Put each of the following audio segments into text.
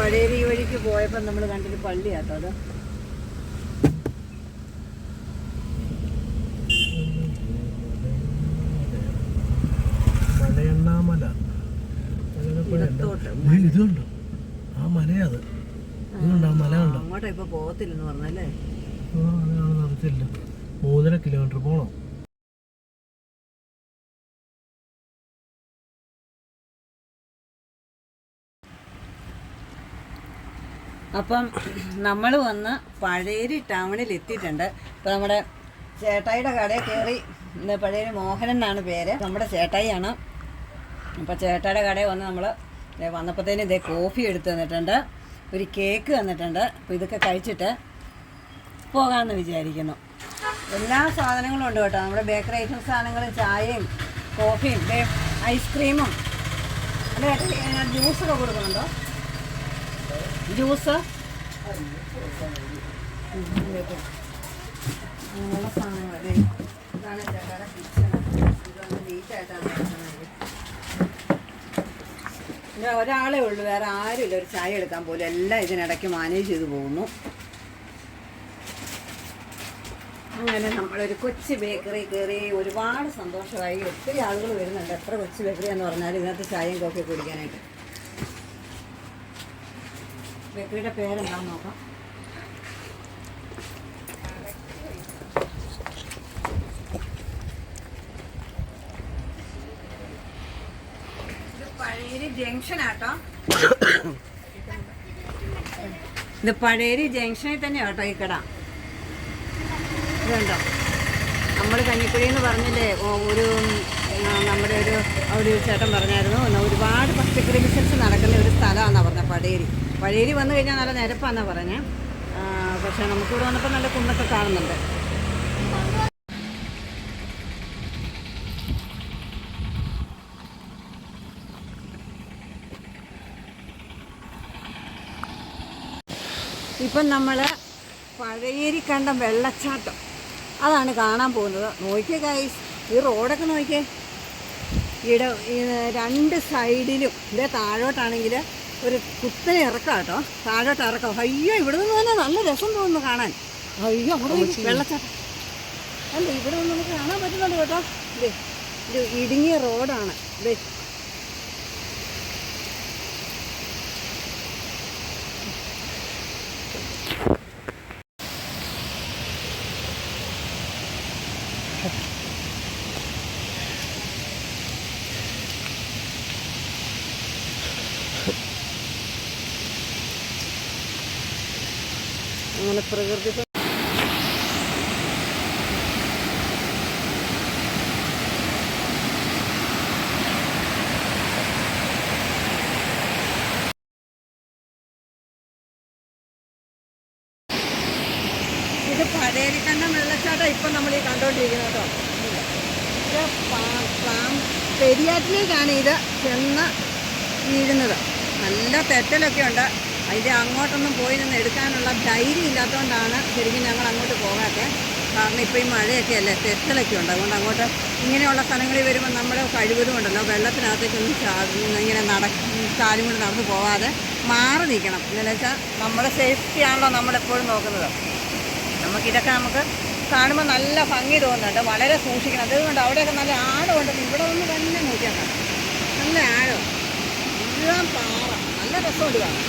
പഴയരി വഴിക്ക് പോയപ്പോൾ നമ്മൾ കണ്ടൊരു പള്ളിയാട്ടോ അത്. മലയണ്ണാമല ഏയ് ആ മലയാ അത്. ഇതുണ്ട്? ആ മല കണ്ടോ? അങ്ങോട്ടാ ഇപ്പൊ പോകത്തില്ലെന്ന് പറഞ്ഞല്ലേ? നടത്തില്ല മൂന്നര കിലോമീറ്റർ പോണം. അപ്പം നമ്മൾ വന്ന് പഴയരി ടൗണിൽ എത്തിയിട്ടുണ്ട് ഇപ്പം നമ്മുടെ ചേട്ടായിയുടെ കടയിൽ കയറി പഴയരി മോഹനൻ എന്നാണ് പേര്. നമ്മുടെ ചേട്ടായിയാണ്. അപ്പോൾ ചേട്ടായിയുടെ കടയിൽ വന്ന് നമ്മൾ വന്നപ്പോഴത്തേനും ഇതേ കോഫി എടുത്ത് തന്നിട്ടുണ്ട്. ഒരു കേക്ക് തന്നിട്ടുണ്ട്. അപ്പോൾ ഇതൊക്കെ കഴിച്ചിട്ട് പോകാമെന്ന് വിചാരിക്കുന്നു. എല്ലാ സാധനങ്ങളും ഉണ്ട് കേട്ടോ. നമ്മുടെ ബേക്കറി ഐറ്റം സാധനങ്ങളും ചായയും കോഫിയും ഐസ്ക്രീമും. അല്ല? ജ്യൂസൊക്കെ കൊടുക്കുന്നുണ്ടോ? ജ്യൂസ്? അങ്ങനെയുള്ള ഇതാണ് കിച്ചൺ ഒരാളേ ഉള്ളൂ വേറെ ആരുമില്ല. ഒരു ചായ എടുക്കാൻ പോലും എല്ലാം ഇതിനിടയ്ക്ക് മാനേജ് ചെയ്ത് പോകുന്നു. അങ്ങനെ നമ്മളൊരു കൊച്ചു ബേക്കറി കയറി ഒരുപാട് സന്തോഷമായി. ഒത്തിരി ആളുകൾ വരുന്നുണ്ട്. എത്ര കൊച്ചു ബേക്കറി എന്ന് പറഞ്ഞാൽ ഇതിനകത്ത് ചായയും കോഫിയും കുടിക്കാനായിട്ട്. ബേക്കറിയുടെ പേരെന്താന്ന് നോക്കാം. ജംഗ്ഷനാട്ടോ ഇത് പഴയരി ജംഗ്ഷനിൽ തന്നെയാ കേട്ടോ ഈ കട. ഇതുണ്ടോ? നമ്മൾ കഞ്ഞിക്കുഴി എന്ന് പറഞ്ഞില്ലേ ഒരു നമ്മുടെ ഒരു ഒരു ചേട്ടൻ പറഞ്ഞായിരുന്നു ഒരുപാട് പച്ചക്കറി ബിസിനസ് നടക്കുന്ന ഒരു സ്ഥലമാണെന്നാണ് പറഞ്ഞത് പഴയരി. പഴയരി വന്നു കഴിഞ്ഞാൽ നല്ല നിരപ്പാന്നാ പറഞ്ഞത് പക്ഷേ നമുക്കിവിടെ വന്നപ്പോൾ നല്ല കുന്നൊക്കെ കാണുന്നുണ്ട്. ഇപ്പം നമ്മൾ പഴയേരി കണ്ട വെള്ളച്ചാട്ടം. അതാണ് കാണാൻ പോകുന്നത്. നോക്കിയേ ഗൈസ് ഈ റോഡൊക്കെ നോക്കിയേ. ഇട രണ്ട് സൈഡിലും ഇതേ താഴോട്ടാണെങ്കിൽ ഒരു കുത്തനെ ഇറക്കാം കേട്ടോ താഴോട്ട് ഇറക്കാം. അയ്യോ ഇവിടെ നിന്ന് തന്നെ നല്ല രസം തോന്നുന്നു കാണാൻ. അയ്യോ അവിടെ വെള്ളച്ചാട്ടം അല്ല ഇവിടെ നിന്ന് നമുക്ക് കാണാൻ പറ്റുന്നുണ്ട് കേട്ടോ. ഇത് ഇടുങ്ങിയ റോഡാണ്. ഇതേ അങ്ങനെ പ്രകൃതി ഇത് പഴയരിക്കണ്ടം വെള്ളച്ചാട്ടം ഇപ്പം നമ്മൾ ഈ കണ്ടുകൊണ്ടിരിക്കുന്നത് ഇത് പെരിയാറ്റിലേക്കാണ് ഇത് ചെന്ന് വീഴുന്നത്. നല്ല തെറ്റലൊക്കെ ഉണ്ട്. അതിന്റെ അങ്ങോട്ടൊന്നും പോയി നിന്ന് എടുക്കാനുള്ള ധൈര്യം ഇല്ലാത്തതുകൊണ്ടാണ് ശരിക്കും ഞങ്ങൾ അങ്ങോട്ട് പോകാത്തത്. കാരണം ഇപ്പോൾ ഈ മഴയൊക്കെ അല്ലേ തെറ്റലൊക്കെ ഉണ്ട്. അതുകൊണ്ട് അങ്ങോട്ട് ഇങ്ങനെയുള്ള സ്ഥലങ്ങളിൽ വരുമ്പോൾ നമ്മൾ കഴിവതും ഉണ്ടല്ലോ വെള്ളത്തിനകത്തേക്കൊന്നും ഇങ്ങനെ നട കാലും കൊണ്ട് നടന്നു പോവാതെ മാറി നിൽക്കണം. എന്താണെന്ന് വെച്ചാൽ നമ്മുടെ സേഫ്റ്റി ആണല്ലോ നമ്മളെപ്പോഴും നോക്കുന്നത്. നമുക്കിതൊക്കെ നമുക്ക് കാണുമ്പോൾ നല്ല ഭംഗി തോന്നുന്നുണ്ട്. വളരെ സൂക്ഷിക്കണം. അതുകൊണ്ട് അവിടെയൊക്കെ നല്ല ആഴമുണ്ട് ഇവിടെ ഒന്ന് തന്നെ നോക്കിയാൽ നല്ല ആഴം. എല്ലാം പാറ. നല്ല രസമുണ്ട് കാണാൻ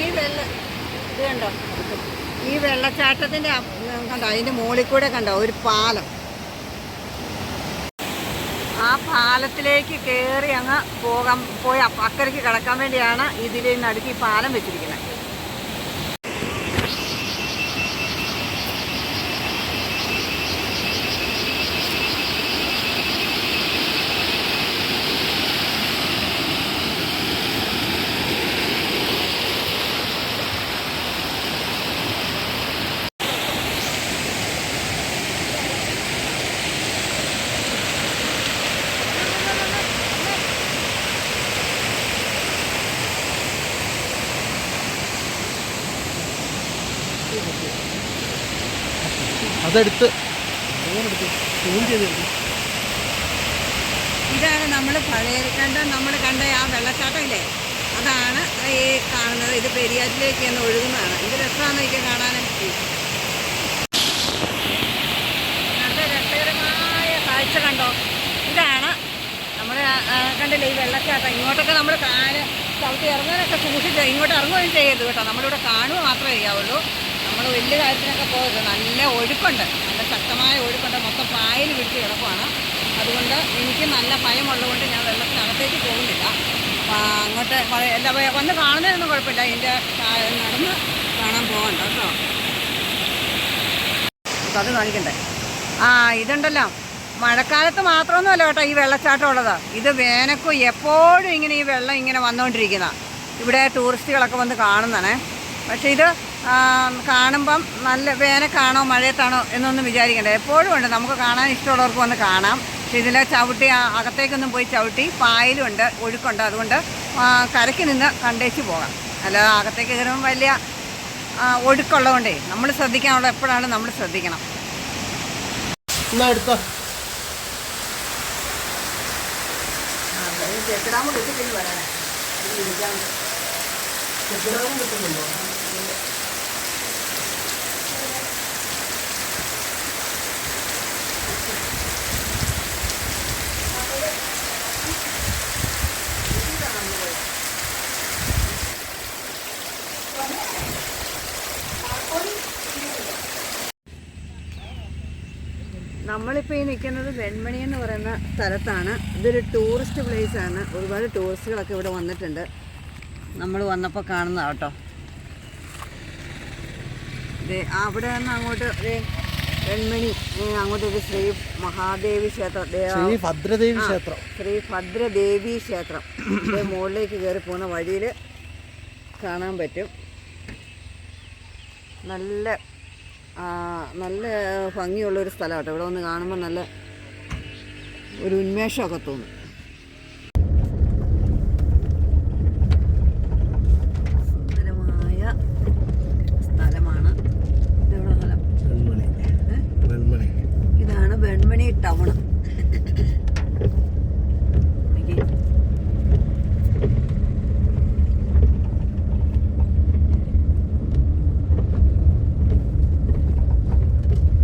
ഈ വെള്ള ഇത് കണ്ടോ ഈ വെള്ളച്ചാട്ടത്തിന്റെ കണ്ടോ അതിന്റെ മുകളിൽ കൂടെ കണ്ടോ ഒരു പാലം. ആ പാലത്തിലേക്ക് കയറി അങ്ങ് പോകാൻ പോയി അക്കരയ്ക്ക് കിടക്കാൻ വേണ്ടിയാണ് ഇതിൽ നടുക്ക് ഈ പാലം വെച്ചിരിക്കുന്നത്. അതെടുത്ത് ഇതാണ് നമ്മൾ പഴയ കണ്ട നമ്മൾ കണ്ട ആ വെള്ളച്ചാട്ടം ഇല്ലേ അതാണ് ഈ കാണുന്നത്. ഇത് പെരിയാറ്റിലേക്ക് എന്ന് ഒഴുകുന്നതാണ്. ഇത് രസമാണ് എനിക്ക് കാണാനായിട്ട് നല്ല രസകരമായ കാഴ്ച കണ്ടോ? ഇതാണ് നമ്മൾ കണ്ടില്ലേ ഈ വെള്ളച്ചാട്ടം. ഇങ്ങോട്ടൊക്കെ നമ്മൾ കാൽ ചവിട്ടി ഇറങ്ങാനൊക്കെ സൂക്ഷിച്ച് ഇങ്ങോട്ട് ഇറങ്ങുകയും ചെയ്യരുത് കേട്ടോ. നമ്മളിവിടെ കാണുക മാത്രമേ ചെയ്യാവുള്ളൂ. നമ്മൾ വലിയ കാര്യത്തിനൊക്കെ പോകരുത്. നല്ല ഒഴുക്കുണ്ട്. നല്ല ശക്തമായ ഒഴുക്കുണ്ട്. മൊത്തം പായൽ പിടിച്ച് കിടക്കുവാണ്. അതുകൊണ്ട് എനിക്ക് നല്ല ഭയമുള്ളതുകൊണ്ട് ഞാൻ വെള്ളത്തിനകത്തേക്ക് പോകുന്നില്ല. അങ്ങോട്ട് പറയുക വന്ന് കാണുന്നതിനൊന്നും കുഴപ്പമില്ല. അതിന്റെ നടന്ന് കാണാൻ പോകണ്ട കേട്ടോ. അത് കാണിക്കണ്ടേ? ആ ഇതുണ്ടല്ലോ. മഴക്കാലത്ത് മാത്രമൊന്നുമല്ല കേട്ടോ ഈ വെള്ളച്ചാട്ടം ഉള്ളത് ഇത് വേനക്കും എപ്പോഴും ഇങ്ങനെ ഈ വെള്ളം ഇങ്ങനെ വന്നുകൊണ്ടിരിക്കുന്ന. ഇവിടെ ടൂറിസ്റ്റുകളൊക്കെ വന്ന് കാണുന്നതാണേ. പക്ഷേ ഇത് കാണുമ്പം നല്ല വേനൽക്കാണോ മഴയത്താണോ എന്നൊന്നും വിചാരിക്കണ്ട. എപ്പോഴും ഉണ്ട്. നമുക്ക് കാണാൻ ഇഷ്ടമുള്ളവർക്ക് വന്ന് കാണാം. പക്ഷേ ഇതിൽ ചവിട്ടി അകത്തേക്കൊന്നും പോയി ചവിട്ടി പായലുണ്ട് ഒഴുക്കുണ്ട്. അതുകൊണ്ട് കരയ്ക്ക് നിന്ന് കണ്ടേച്ച് പോകാം. അല്ലാതെ അകത്തേക്ക് കയറുമ്പോൾ വലിയ ഒഴുക്കുള്ളതുകൊണ്ടേ നമ്മൾ ശ്രദ്ധിക്കാനുള്ളത് എപ്പോഴാണ് നമ്മൾ ശ്രദ്ധിക്കണം. എടുത്തോ. ചെക്കിടാമ കിട്ടിപ്പിന്ന് വരാനേ. ചെക്കിടാനും കിട്ടുന്നുണ്ടോ നമ്മളിപ്പോൾ ഈ നിൽക്കുന്നത് വെൺമണി എന്ന് പറയുന്ന സ്ഥലത്താണ്. ഇതൊരു ടൂറിസ്റ്റ് പ്ലേസ് ആണ്. ഒരുപാട് ടൂറിസ്റ്റുകളൊക്കെ ഇവിടെ വന്നിട്ടുണ്ട്. നമ്മൾ വന്നപ്പോൾ കാണുന്നതാണ് കേട്ടോ. അവിടെ നിന്ന് അങ്ങോട്ട് വെൺമണി അങ്ങോട്ട് ഒരു ശ്രീ മഹാദേവി ക്ഷേത്രം. ശ്രീ ഭദ്രദേവി ക്ഷേത്രം. ശ്രീ ഭദ്രദേവി ക്ഷേത്രം. മുകളിലേക്ക് കയറി പോകുന്ന വഴിയിൽ കാണാൻ പറ്റും. നല്ല നല്ല ഭംഗിയുള്ളൊരു ഒരു സ്ഥലം കേട്ടോ ഇവിടെ വന്ന് കാണുമ്പോൾ നല്ല ഒരു ഉന്മേഷമൊക്കെ തോന്നും സുന്ദരമായ സ്ഥലമാണ് ഇതെവിടെ സ്ഥലം വെൺമണി ഏ? വെൺമണി ഇതാണ് വെൺമണി ടൗൺ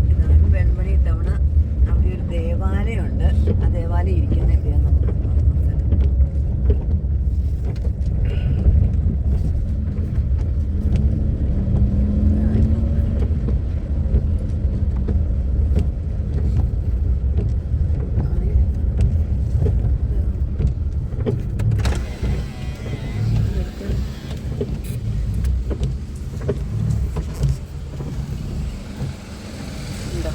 ഇതാണ് വെൺമണി ടൗൺ അവിടെ ഒരു ദേവാലയമുണ്ട് ആ ദേവാലയം ഇരിക്കുന്ന എവിടെയാന്ന് നമുക്ക് നോക്കാം. ആ, ഇപ്പം ഉണ്ടോ?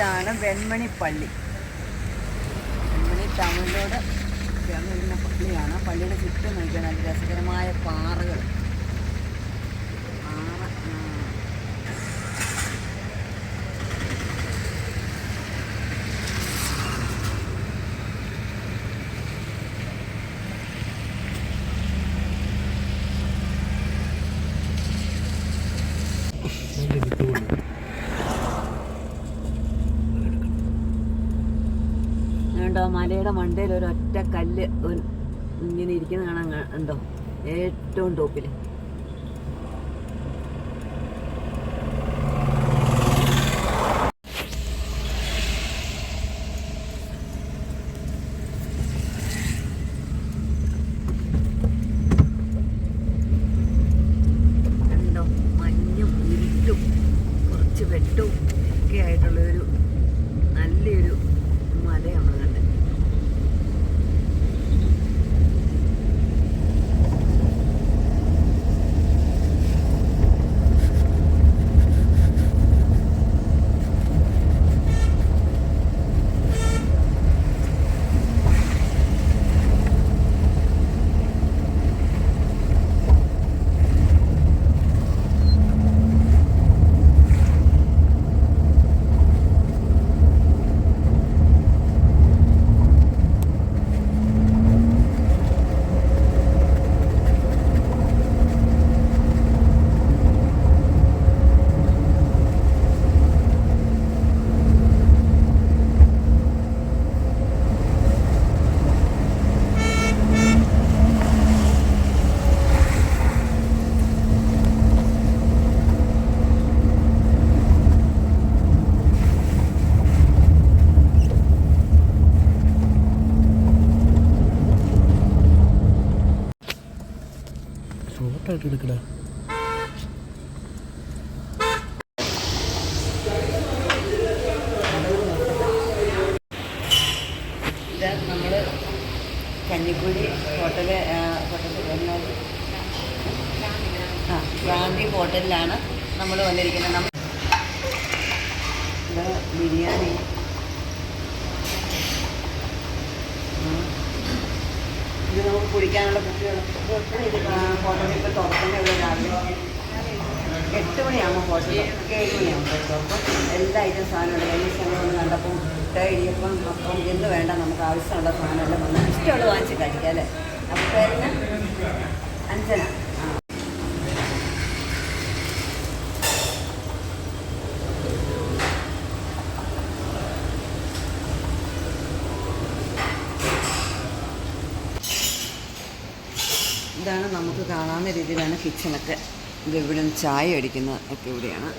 ഇതാണ് വെൺമണി പള്ളി വെൺമണി ടൗണിലോട് ചേർന്ന് വരുന്ന പള്ളിയാണ് പള്ളിയുടെ ചുറ്റും നല്ല രസകരമായ പാറകൾ. പാറ ആ. നല്ല വിട്ടുകൊണ്ട് ഉണ്ടോ മലയുടെ മണ്ടയിൽ ഒരു ഒറ്റ കല്ല് ഇങ്ങനെ ഇരിക്കുന്ന കാണാൻ ഉണ്ടോ? ഏറ്റവും ടോപ്പിൽ ഫോട്ടോ ആയിട്ട് എടുക്കടാ നമ്മൾ കഞ്ഞിക്കുഴി ഹോട്ടൽ ആ ഗാന്ധി ഹോട്ടലിലാണ് നമ്മൾ വന്നിരിക്കുന്നത്. നമ്മൾ ബിരിയാണി. ഇത് കുടിക്കാനുള്ള കുട്ടികൾ ഇത് ഹോട്ടലിൽ ഇപ്പോൾ തുറക്കുന്ന ഇവിടെ രാവിലെ. എട്ട് മണിയാകുമ്പോൾ ഹോട്ടൽ ഏഴ് മണിയാകുമ്പോൾ എല്ലാ ഐറ്റം സാധനമുണ്ട് കഴിഞ്ഞ സമയം ഒന്ന് കണ്ടപ്പോൾ മുട്ട അപ്പം എന്ത് വേണ്ട നമുക്ക് ആവശ്യമുള്ള സാധനമെല്ലാം വന്ന് ഇഷ്ടമുള്ള വാങ്ങിച്ച് കഴിക്കാം അല്ലേ? അപ്പം പേരിന് അഞ്ചന രീതിയിലാണ് കിച്ചണൊക്കെ ഇത് ഇവിടെ ചായ അടിക്കുന്നത് ഒക്കെ ഇവിടെയാണ്.